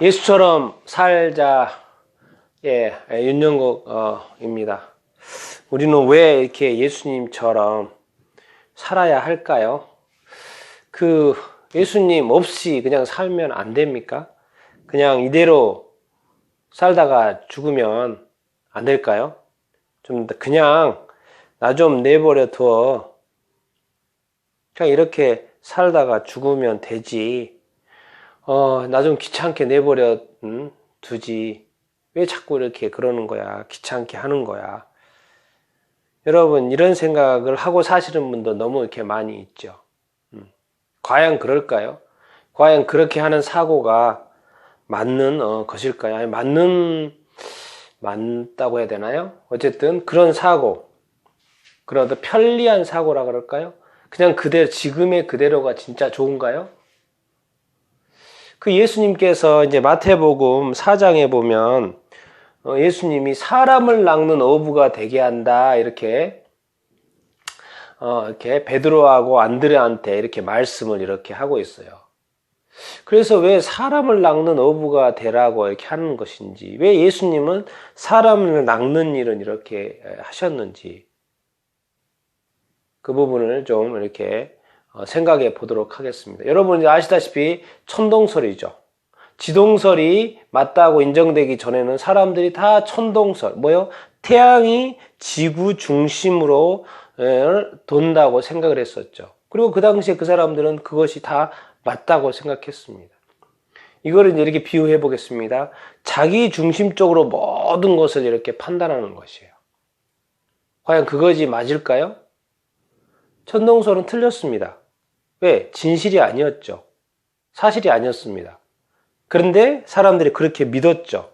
예수처럼 살자. 예, 윤영국입니다. 우리는 왜 이렇게 예수님처럼 살아야 할까요? 그 예수님 없이 그냥 살면 안 됩니까? 그냥 이대로 살다가 죽으면 안 될까요? 좀 그냥 나 좀 내버려 둬. 그냥 이렇게 살다가 죽으면 되지. 어, 나 좀 귀찮게 내버려 음, 두지. 왜 자꾸 이렇게 그러는 거야? 귀찮게 하는 거야? 여러분, 이런 생각을 하고 사시는 분도 너무 이렇게 많이 있죠. 음. 과연 그럴까요? 과연 그렇게 하는 사고가 맞는 어, 것일까요? 아니, 맞는, 맞다고 해야 되나요? 어쨌든 그런 사고, 그런 편리한 사고라 그럴까요? 그냥 그대로, 지금의 그대로가 진짜 좋은가요? 그 예수님께서 이제 마태복음 4장에 보면 어, 예수님이 사람을 낚는 어부가 되게 한다 이렇게 어, 이렇게 베드로하고 안드레한테 이렇게 말씀을 이렇게 하고 있어요. 그래서 왜 사람을 낚는 어부가 되라고 이렇게 하는 것인지, 왜 예수님은 사람을 낚는 일은 이렇게 하셨는지, 그 부분을 좀 이렇게 어, 생각해 보도록 하겠습니다. 여러분 이제 아시다시피 천동설이죠. 지동설이 맞다고 인정되기 전에는 사람들이 다 천동설, 뭐요? 태양이 지구 중심으로 돈다고 생각을 했었죠. 그리고 그 당시에 그 사람들은 그것이 다 맞다고 생각했습니다. 이거를 이렇게 비유해 보겠습니다. 자기 중심적으로 모든 것을 이렇게 판단하는 것이에요. 과연 그것이 맞을까요? 천동설은 틀렸습니다. 왜? 진실이 아니었죠. 사실이 아니었습니다. 그런데 사람들이 그렇게 믿었죠.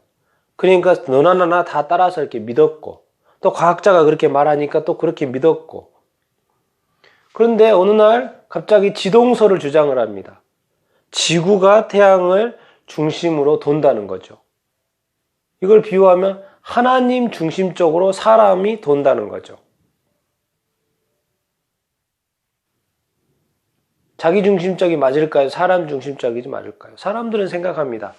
그러니까 너나 나나 다 따라서 이렇게 믿었고, 또 과학자가 그렇게 말하니까 또 그렇게 믿었고. 그런데 어느 날 갑자기 지동설을 주장을 합니다. 지구가 태양을 중심으로 돈다는 거죠. 이걸 비유하면 하나님 중심적으로 사람이 돈다는 거죠. 자기 중심적이 맞을까요? 사람 중심적이 맞을까요? 사람들은 생각합니다.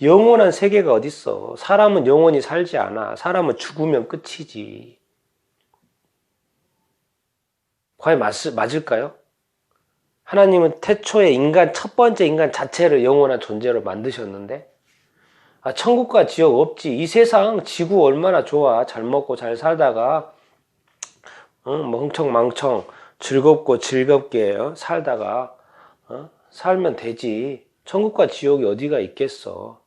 영원한 세계가 어딨어? 사람은 영원히 살지 않아. 사람은 죽으면 끝이지. 과연 맞, 맞을까요? 하나님은 태초에 인간, 첫 번째 인간 자체를 영원한 존재로 만드셨는데, 아, 천국과 지옥 없지. 이 세상, 지구 얼마나 좋아. 잘 먹고 잘 살다가, 응, 멍청망청, 즐겁고 즐겁게 어? 살다가 어? 살면 되지. 천국과 지옥이 어디가 있겠어.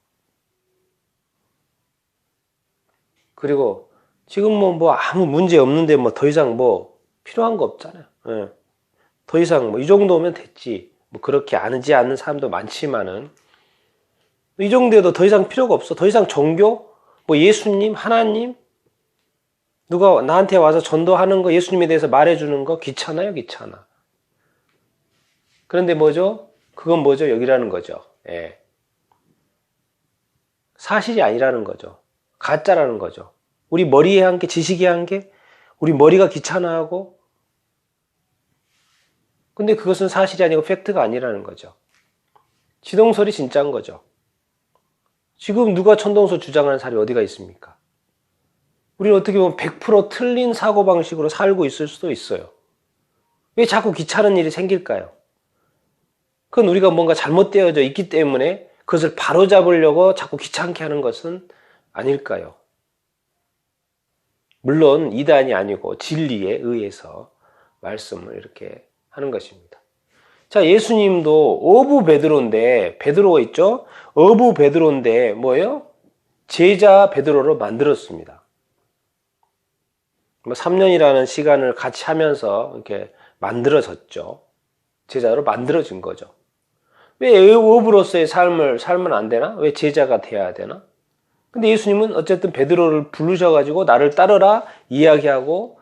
그리고 지금 뭐, 뭐 아무 문제 없는데 뭐 더 이상 뭐 필요한 거 없잖아요. 예. 더 이상 뭐 이 정도면 됐지. 뭐 그렇게 아는지 않는 사람도 많지만은 이 정도에도 더 이상 필요가 없어. 더 이상 종교, 뭐 예수님, 하나님, 누가 나한테 와서 전도하는 거, 예수님에 대해서 말해주는 거 귀찮아요? 귀찮아. 그런데 뭐죠? 그건 뭐죠? 여기라는 거죠. 예. 사실이 아니라는 거죠. 가짜라는 거죠. 우리 머리에 한 게, 지식에 한 게, 우리 머리가 귀찮아하고, 근데 그것은 사실이 아니고 팩트가 아니라는 거죠. 지동설이 진짜인 거죠. 지금 누가 천동설 주장하는 사람이 어디가 있습니까? 우리는 어떻게 보면 100% 틀린 사고방식으로 살고 있을 수도 있어요. 왜 자꾸 귀찮은 일이 생길까요? 그건 우리가 뭔가 잘못되어져 있기 때문에 그것을 바로잡으려고 자꾸 귀찮게 하는 것은 아닐까요? 물론 이단이 아니고 진리에 의해서 말씀을 이렇게 하는 것입니다. 자, 예수님도 어부 베드로인데 베드로가 있죠? 어부 베드로인데 뭐예요? 제자 베드로를 만들었습니다. 뭐 3년이라는 시간을 같이 하면서 이렇게 만들어졌죠. 제자로 만들어진 거죠. 왜 의업으로서의 삶을 살면 안 되나? 왜 제자가 돼야 되나? 근데 예수님은 어쨌든 베드로를 부르셔가지고 나를 따르라 이야기하고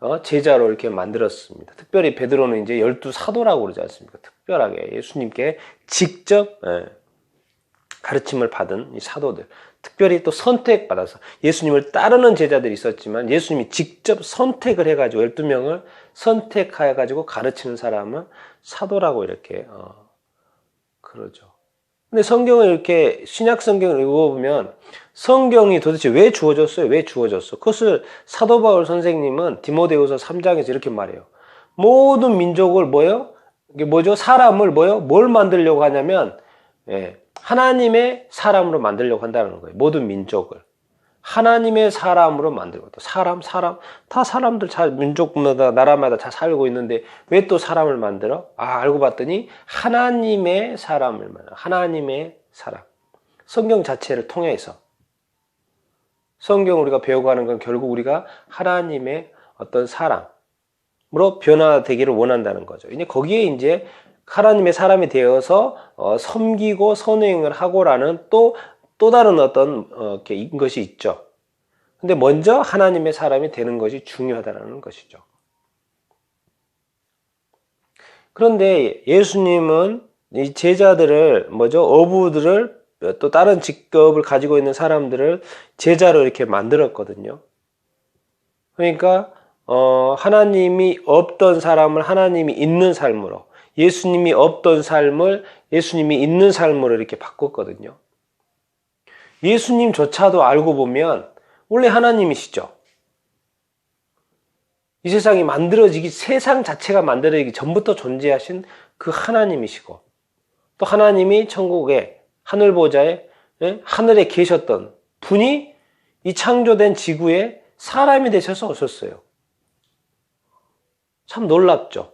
어, 제자로 이렇게 만들었습니다. 특별히 베드로는 이제 열두 사도라고 그러지 않습니까? 특별하게 예수님께 직접 예, 가르침을 받은 이 사도들. 특별히 또 선택받아서 예수님을 따르는 제자들이 있었지만 예수님이 직접 선택을 해가지고 12명을 선택해가지고 가르치는 사람은 사도라고 이렇게 어, 그러죠. 근데 성경을 이렇게 신약 성경을 읽어보면 성경이 도대체 왜 주어졌어요? 왜 주어졌어? 그것을 사도 바울 선생님은 디모데후서 3장에서 이렇게 말해요. 모든 민족을 뭐요? 이게 뭐죠? 사람을 뭐요? 뭘 만들려고 하냐면 예, 하나님의 사람으로 만들려고 한다는 거예요. 모든 민족을. 하나님의 사람으로 만들고 또 사람 사람 다 사람들 잘 민족마다 나라마다 다 살고 있는데 왜 또 사람을 만들어? 아 알고 봤더니 하나님의 사람을 만들어 하나님의 사람 성경 자체를 통해서 성경 우리가 배워가는 건 결국 우리가 하나님의 어떤 사람으로 변화되기를 원한다는 거죠. 이제 거기에 이제 하나님의 사람이 되어서 어, 섬기고 선행을 하고라는 또 또 다른 어떤 어, 것이 있죠. 근데 먼저 하나님의 사람이 되는 것이 중요하다는 것이죠. 그런데 예수님은 이 제자들을 뭐죠? 어부들을 또 다른 직업을 가지고 있는 사람들을 제자로 이렇게 만들었거든요. 그러니까 어, 하나님이 없던 사람을 하나님이 있는 삶으로 예수님이 없던 삶을 예수님이 있는 삶으로 이렇게 바꿨거든요. 예수님조차도 알고 보면 원래 하나님이시죠. 이 세상이 만들어지기, 세상 자체가 만들어지기 전부터 존재하신 그 하나님이시고, 또 하나님이 천국에, 하늘보좌에, 예? 하늘에 계셨던 분이 이 창조된 지구에 사람이 되셔서 오셨어요. 참 놀랍죠.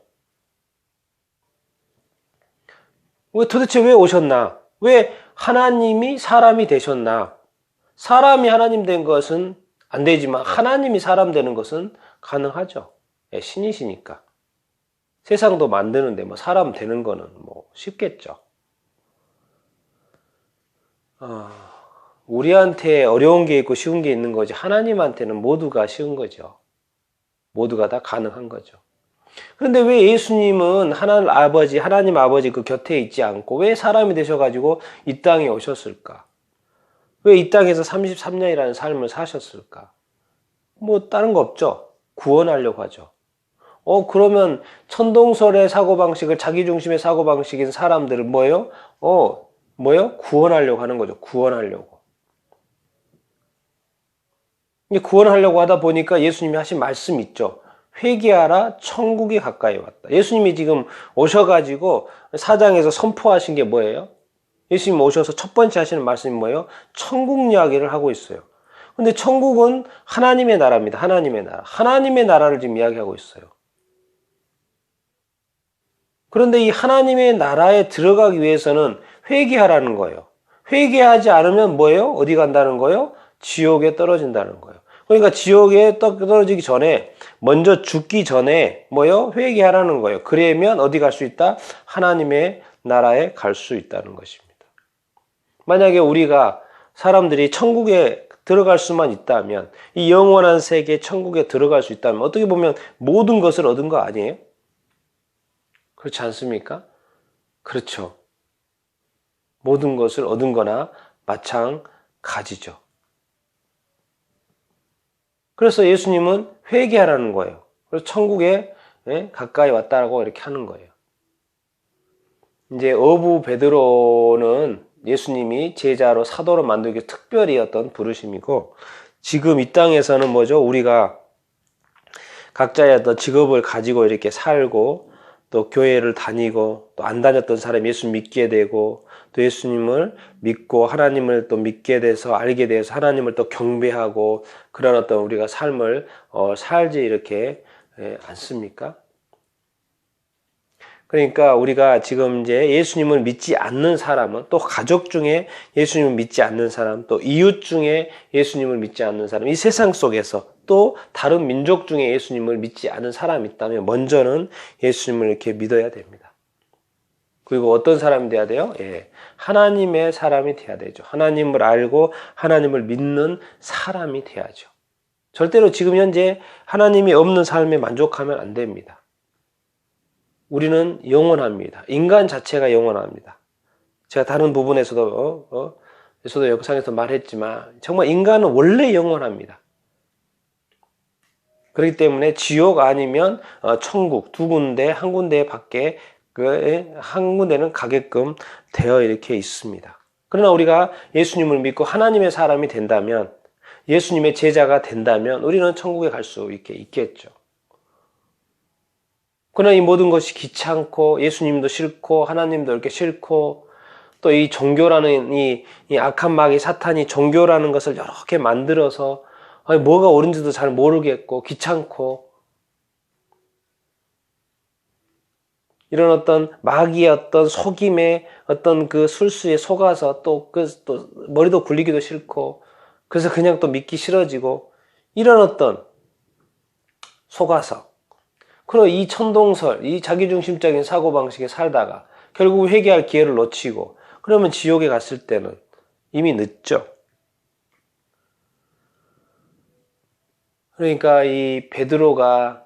왜 도대체 왜 오셨나? 왜 하나님이 사람이 되셨나? 사람이 하나님 된 것은 안 되지만 하나님이 사람 되는 것은 가능하죠. 예, 신이시니까. 세상도 만드는데 뭐 사람 되는 거는 뭐 쉽겠죠. 어, 우리한테 어려운 게 있고 쉬운 게 있는 거지 하나님한테는 모두가 쉬운 거죠. 모두가 다 가능한 거죠. 그런데 왜 예수님은 하나님 아버지, 하나님 아버지 그 곁에 있지 않고 왜 사람이 되셔가지고 이 땅에 오셨을까? 왜 이 땅에서 33년이라는 삶을 사셨을까? 뭐 다른 거 없죠. 구원하려고 하죠. 어, 그러면 천동설의 사고방식을 자기 중심의 사고방식인 사람들은 뭐예요? 어, 뭐예요? 구원하려고 하는 거죠. 구원하려고. 구원하려고 하다 보니까 예수님이 하신 말씀 있죠. 회개하라 천국이 가까이 왔다. 예수님이 지금 오셔가지고 사장에서 선포하신 게 뭐예요? 예수님 오셔서 첫 번째 하시는 말씀이 뭐예요? 천국 이야기를 하고 있어요. 근데 천국은 하나님의 나라입니다. 하나님의 나라. 하나님의 나라를 지금 이야기하고 있어요. 그런데 이 하나님의 나라에 들어가기 위해서는 회개하라는 거예요. 회개하지 않으면 뭐예요? 어디 간다는 거예요? 지옥에 떨어진다는 거예요. 그러니까 지옥에 떨어지기 전에 먼저 죽기 전에 뭐요? 회개하라는 거예요. 그러면 어디 갈 수 있다? 하나님의 나라에 갈 수 있다는 것입니다. 만약에 우리가 사람들이 천국에 들어갈 수만 있다면 이 영원한 세계 천국에 들어갈 수 있다면 어떻게 보면 모든 것을 얻은 거 아니에요? 그렇지 않습니까? 그렇죠. 모든 것을 얻은 거나 마찬가지죠. 그래서 예수님은 회개하라는 거예요. 그래서 천국에 예, 가까이 왔다라고 이렇게 하는 거예요. 이제 어부 베드로는 예수님이 제자로 사도로 만들기 특별히 어떤 부르심이고 지금 이 땅에서는 뭐죠? 우리가 각자의 어떤 직업을 가지고 이렇게 살고 또 교회를 다니고 또 안 다녔던 사람이 예수 믿게 되고 또 예수님을 믿고 하나님을 또 믿게 돼서 알게 돼서 하나님을 또 경배하고 그런 어떤 우리가 삶을 어, 살지 이렇게 예, 않습니까? 그러니까 우리가 지금 이제 예수님을 믿지 않는 사람은 또 가족 중에 예수님을 믿지 않는 사람, 또 이웃 중에 예수님을 믿지 않는 사람, 이 세상 속에서 또 다른 민족 중에 예수님을 믿지 않은 사람이 있다면 먼저는 예수님을 이렇게 믿어야 됩니다. 그리고 어떤 사람이 돼야 돼요? 예. 하나님의 사람이 돼야 되죠. 하나님을 알고 하나님을 믿는 사람이 돼야죠. 절대로 지금 현재 하나님이 없는 삶에 만족하면 안 됩니다. 우리는 영원합니다. 인간 자체가 영원합니다. 제가 다른 부분에서도 어, 어, 에서도 영상에서 말했지만 정말 인간은 원래 영원합니다. 그렇기 때문에 지옥 아니면 어, 천국 두 군데 한 군데 밖에 그한 군데는 가게끔 되어 이렇게 있습니다. 그러나 우리가 예수님을 믿고 하나님의 사람이 된다면 예수님의 제자가 된다면 우리는 천국에 갈 수 있게 있겠죠. 그러나 이 모든 것이 귀찮고 예수님도 싫고 하나님도 이렇게 싫고 또 이 종교라는 이, 이, 악한 마귀 사탄이 종교라는 것을 여러 개 만들어서 뭐가 옳은지도 잘 모르겠고 귀찮고 이런 어떤 마귀의 어떤 속임에 어떤 그 술수에 속아서 또, 그, 또 머리도 굴리기도 싫고 그래서 그냥 또 믿기 싫어지고 이런 어떤 속아서 그리고 이 천동설, 이 자기중심적인 사고방식에 살다가 결국 회개할 기회를 놓치고 그러면 지옥에 갔을 때는 이미 늦죠. 그러니까 이 베드로가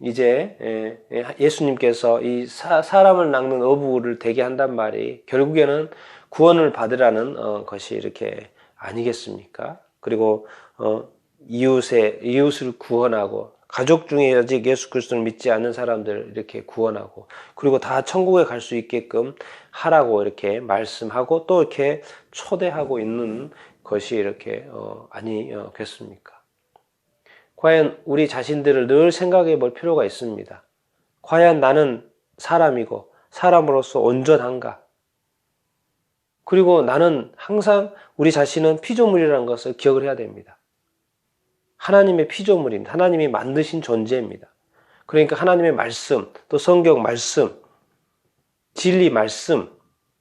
이제 예, 예, 예수님께서 이 사람을 낚는 어부를 되게 한단 말이 결국에는 구원을 받으라는 어, 것이 이렇게 아니겠습니까? 그리고 어, 이웃의 이웃을 구원하고 가족 중에 아직 예수 그리스도를 믿지 않는 사람들 이렇게 구원하고 그리고 다 천국에 갈 수 있게끔 하라고 이렇게 말씀하고 또 이렇게 초대하고 있는 것이 이렇게 어, 아니겠습니까? 과연 우리 자신들을 늘 생각해 볼 필요가 있습니다. 과연 나는 사람이고 사람으로서 온전한가? 그리고 나는 항상 우리 자신은 피조물이라는 것을 기억을 해야 됩니다. 하나님의 피조물입니다. 하나님이 만드신 존재입니다. 그러니까 하나님의 말씀, 또 성경 말씀, 진리 말씀,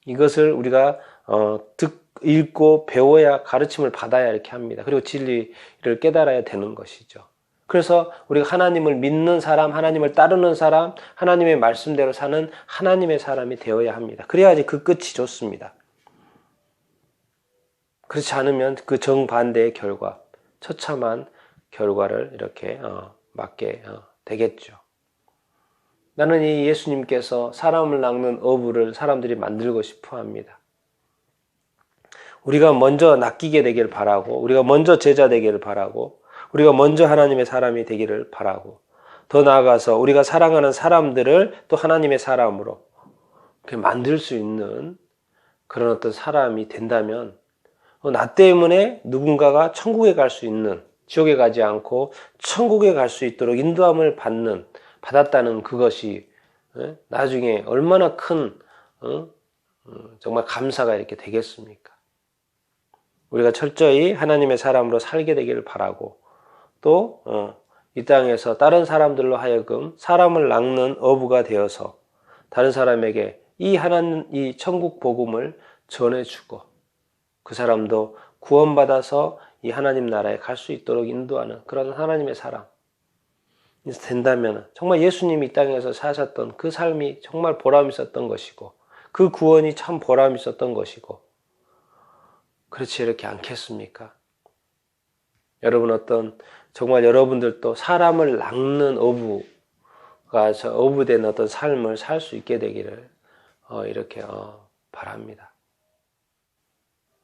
이것을 우리가 어, 듣, 읽고 배워야 가르침을 받아야 이렇게 합니다. 그리고 진리를 깨달아야 되는 것이죠. 그래서 우리가 하나님을 믿는 사람, 하나님을 따르는 사람, 하나님의 말씀대로 사는 하나님의 사람이 되어야 합니다. 그래야지 그 끝이 좋습니다. 그렇지 않으면 그 정반대의 결과, 처참한 결과를 이렇게 어, 맞게 어, 되겠죠. 나는 이 예수님께서 사람을 낚는 어부를 사람들이 만들고 싶어 합니다. 우리가 먼저 낚이게 되기를 바라고, 우리가 먼저 제자 되기를 바라고, 우리가 먼저 하나님의 사람이 되기를 바라고, 더 나아가서 우리가 사랑하는 사람들을 또 하나님의 사람으로 만들 수 있는 그런 어떤 사람이 된다면, 어, 나 때문에 누군가가 천국에 갈 수 있는, 지옥에 가지 않고 천국에 갈 수 있도록 인도함을 받는, 받았다는 그것이 어, 나중에 얼마나 큰, 어, 정말 감사가 이렇게 되겠습니까? 우리가 철저히 하나님의 사람으로 살게 되기를 바라고 또이 어, 땅에서 다른 사람들로 하여금 사람을 낚는 어부가 되어서 다른 사람에게 이 하나님 이 천국 복음을 전해주고 그 사람도 구원받아서 이 하나님 나라에 갈 수 있도록 인도하는 그런 하나님의 사람 된다면 정말 예수님이 이 땅에서 사셨던 그 삶이 정말 보람 있었던 것이고 그 구원이 참 보람 있었던 것이고 그렇지 이렇게 않겠습니까? 여러분 어떤 정말 여러분들도 사람을 낚는 어부가 어부된 어떤 삶을 살 수 있게 되기를 어, 이렇게 어, 바랍니다.